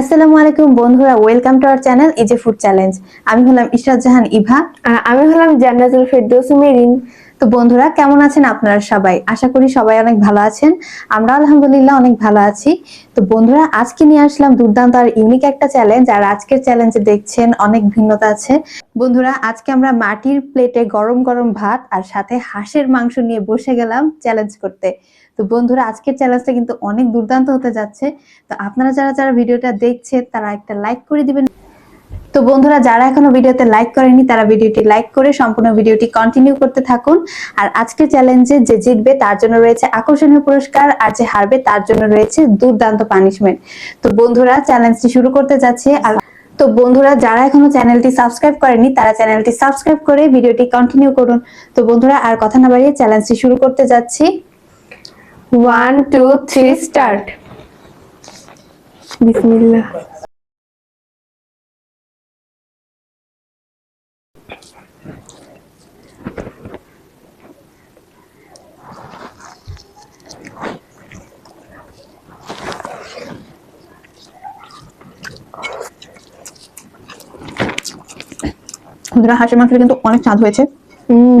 আসসালামু আলাইকুম বন্ধুরা ওয়েলকাম টু আওয়ার চ্যানেল ইজে ফুড চ্যালেঞ্জ আমি হলাম ইশরাত জাহান ইভা। আর আমি হলাম জান্নাতুল ফেরদৌস মেরিন। তো বন্ধুরা কেমন আছেন আপনারা সবাই? আশা করি সবাই অনেক ভালো আছেন। আমরা আলহামদুলিল্লাহ অনেক ভালো আছি। তো বন্ধুরা আজকে নিয়ে আসলাম দুর্দান্ত আর ইউনিক একটা চ্যালেঞ্জ আর আজকের চ্যালেঞ্জে দেখছেন অনেক ভিন্নতা আছে। বন্ধুরা আজকে আমরা মাটির প্লেটে গরম গরম ভাত আর সাথে হাঁসের মাংস নিয়ে বসে গেলাম চ্যালেঞ্জ করতে। তো বন্ধুরা, আজকের চ্যালেঞ্জটা কিন্তু অনেক দুর্দান্ত হতে যাচ্ছে। তো আপনারা যারা যারা ভিডিওটা দেখছেন তারা একটা লাইক করে দিবেন। তো বন্ধুরা, যারা এখনও ভিডিওতে লাইক করেনি তারা ভিডিওটি লাইক করে সম্পূর্ণ ভিডিওটি কন্টিনিউ করতে থাকুন। আর আজকের চ্যালেঞ্জে যে জিতবে, তার জন্য রয়েছে আকর্ষণীয় পুরস্কার, আর যে হারবে, তার জন্য রয়েছে দুর্দান্ত পানিশমেন্ট তো বন্ধুরা চ্যালেঞ্জটি শুরু করতে যাচ্ছে। আর তো বন্ধুরা, যারা এখনও চ্যানেলটি সাবস্ক্রাইব করেনি তারা চ্যানেলটি সাবস্ক্রাইব করে ভিডিওটি কন্টিনিউ করুন। তো বন্ধুরা, আর কথা না বাড়িয়ে চ্যালেঞ্জটি শুরু করতে যাচ্ছি। ওয়ান টু থ্রি স্টার্ট বিসমিল্লাহ বন্ধুরা হাঁসের মাংসটা কিন্তু অনেক স্বাদ হয়েছে। উম,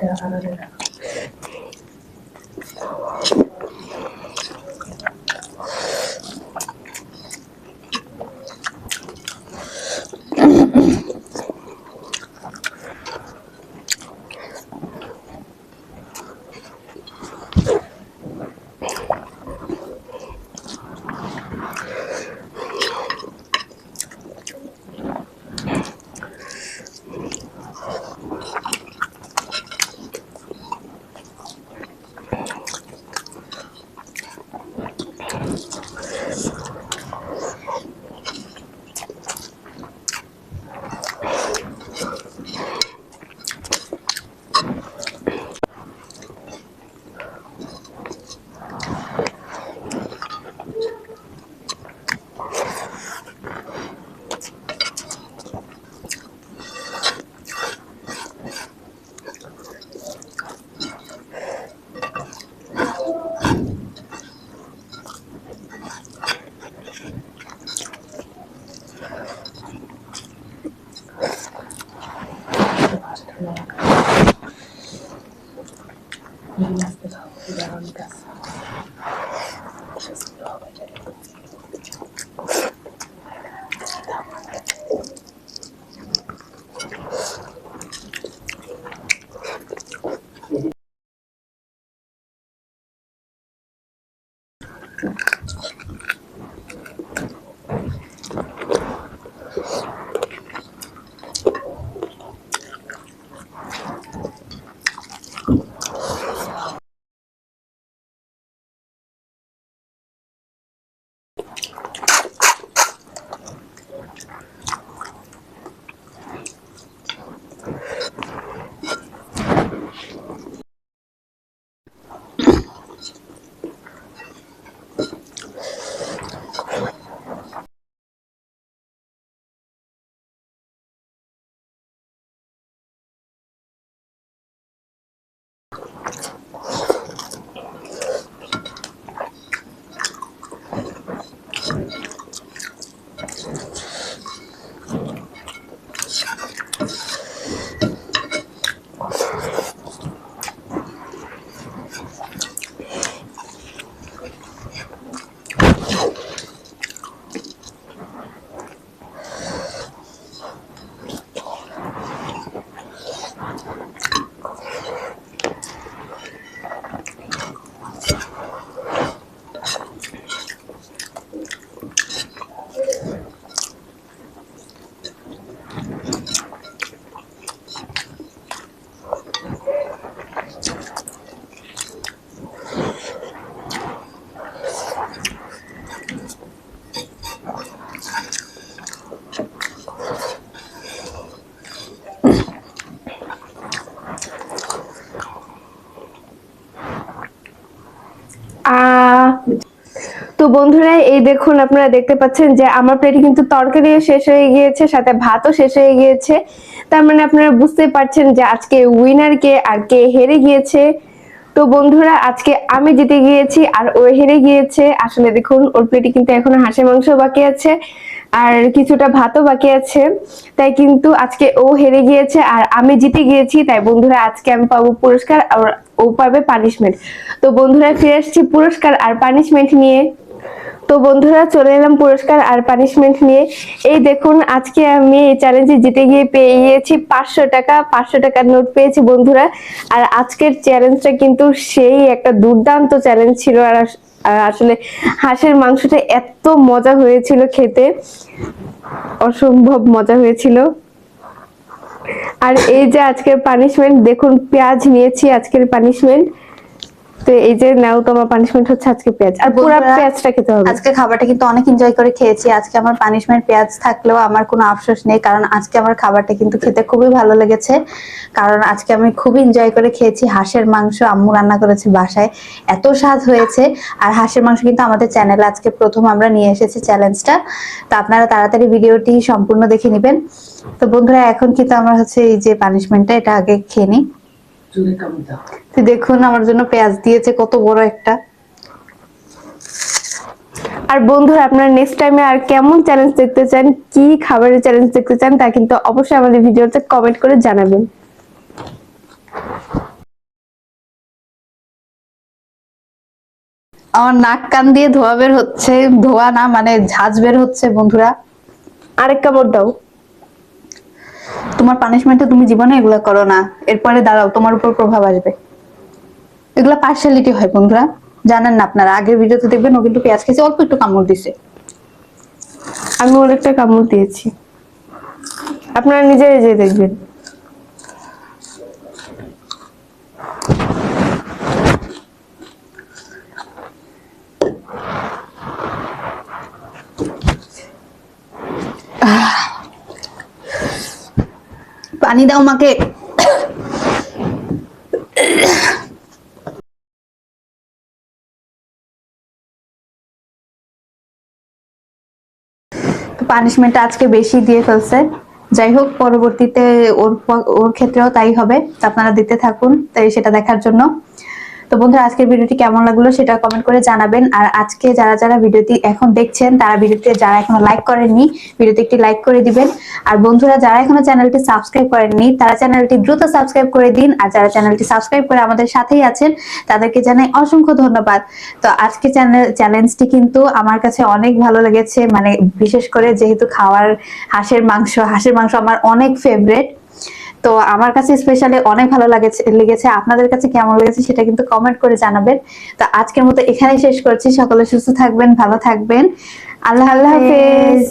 对啊，对到这 তো বন্ধুরা, এই দেখুন আপনারা দেখতে পাচ্ছেন যে আমার প্লেটে কিন্তু তরকারিও শেষ হয়ে গিয়েছে, সাথে ভাতও শেষ হয়ে গিয়েছে। তার মানে আপনারা বুঝতে পারছেন যে আজকে উইনার কে আর কে হেরে গিয়েছে। তো বন্ধুরা, আজকে আমি জিতে গিয়েছি আর ও হেরে গিয়েছে। আসলে দেখুন, ওর প্লেটে কিন্তু এখনও হাঁসের মাংস বাকি আছে আর কিছুটা ভাতও বাকি আছে। তাই কিন্তু আজকে ও হেরে গিয়েছে আর আমি জিতে গিয়েছি। তাই বন্ধুরা, আজকে আমি পাবো পুরস্কার আর ও পাবে পানিশমেন্ট তো বন্ধুরা, ফিরে আসছি পুরস্কার আর পানিশমেন্ট নিয়ে। তো বন্ধুরা, চলে এলাম পুরস্কার আর পানিশমেন্ট নিয়ে। এই দেখুন, আজকে আমি এই চ্যালেঞ্জে জিতে গিয়ে পেয়ে গিয়েছি পাঁচশো টাকা, পাঁচশো টাকার নোট পেয়েছি বন্ধুরা। আর আজকের চ্যালেঞ্জটা কিন্তু সেই একটা দুর্দান্ত চ্যালেঞ্জ ছিল। আর আসলে হাঁসের মাংসটা এত মজা হয়েছিল খেতে। অসম্ভব মজা হয়েছিল। আর এই যে আজকের পানিশমেন্ট দেখুন, পেঁয়াজ নিয়েছি আজকের পানিশমেন্ট তো এই যে নাও তোমার পানিশমেন্ট হচ্ছে আজকে পেঁয়াজ। আর পুরো পেঁয়াজটা খেতে হবে। আজকে খাবারটা কিন্তু অনেক এনজয় করে খেয়েছি। আজকে আমার পানিশমেন্ট পেঁয়াজ থাকলেও আমার কোনো আফসোস নেই কারণ আজকে আমার খাবারটা কিন্তু খেতে খুবই ভালো লেগেছে। কারণ আজকে আমি খুবই এনজয় করে খেয়েছি। হাঁসের মাংস আম্মু রান্না করেছে বাসায়। এত স্বাদ হয়েছে। আর হাঁসের মাংস কিন্তু আমাদের চ্যানেলে আজকে প্রথম আমরা নিয়ে এসেছি চ্যালেঞ্জটা তো আপনারা তাড়াতাড়ি ভিডিওটি সম্পূর্ণ দেখে নেবেন। তো বন্ধুরা এখন কিন্তু আমার হচ্ছে এই যে পানিশমেন্টটা এটা আগে খেয়ে নিই। দেখুন আমার জন্য পেঁয়াজ দিয়েছে কত বড় একটা। আর বন্ধুরা আপনারা নেক্সট টাইমে আর কেমন চ্যালেঞ্জ দেখতে চান কি খাবারের চ্যালেঞ্জ দেখতে চান তা কিন্তু অবশ্যই আমাদের ভিডিওতে কমেন্ট করে জানাবেন। আমার নাক কান দিয়ে ধোয়া বের হচ্ছে ধোয়া না মানে ঝাঁজ বের হচ্ছে বন্ধুরা। আরেক কামড় দাও। তোমার পানিশমেন্টে তুমি জীবনে এগুলো করো না। এরপরে দাঁড়াও, তোমার উপর প্রভাব আসবে। এগুলা পার্শালিটি হয় বন্ধুরা। জানেন না আপনারা, আগের ভিডিওতে দেখবেন ও কিন্তু পেঁয়াজ খেয়েছে, অল্প একটু কামড় দিছে। আমি অনেকটা কামড় দিয়েছি। আপনারা নিজেরাই যে দেখবেন। পানি দাও মাকে। পানিশমেন্ট আজকে বেশি দিয়ে ফেলছে। যাই হোক, পরবর্তীতে ওর ওর ক্ষেত্রেও তাই হবে। আপনারা দিতে থাকুন, তাই সেটা দেখার জন্য। তো বন্ধুরা, আজকের ভিডিওটি কেমন লাগল সেটা কমেন্ট করে জানাবেন। আর আজকে যারা যারা ভিডিওটি এখন দেখছেন, তারা ভিডিওটি যারা এখনও লাইক করেননি, ভিডিওতে একটি লাইক করে দিবেন। আর বন্ধুরা, যারা এখনও চ্যানেলটি সাবস্ক্রাইব করেননি, তারা চ্যানেলটি দ্রুত সাবস্ক্রাইব করে দিন। আর যারা চ্যানেলটি সাবস্ক্রাইব করে আমাদের সাথেই আছেন, তাদেরকে জানাই অসংখ্য ধন্যবাদ। তো আজকে চ্যানেল চ্যালেঞ্জটি কিন্তু আমার কাছে অনেক ভালো লেগেছে। মানে বিশেষ করে যেহেতু খাওয়ার হাঁসের মাংস হাঁসের মাংস আমার অনেক ফেভারেট তো আমার কাছে স্পেশালি অনেক ভালো লাগেছে, লেগেছে। আপনাদের কাছে কেমন লেগেছে সেটা কিন্তু কমেন্ট করে জানাবেন। তো আজকের মতো এখানেই শেষ করছি। সকলে সুস্থ থাকবেন, ভালো থাকবেন। আল্লাহ আল্লাহ হাফেজ।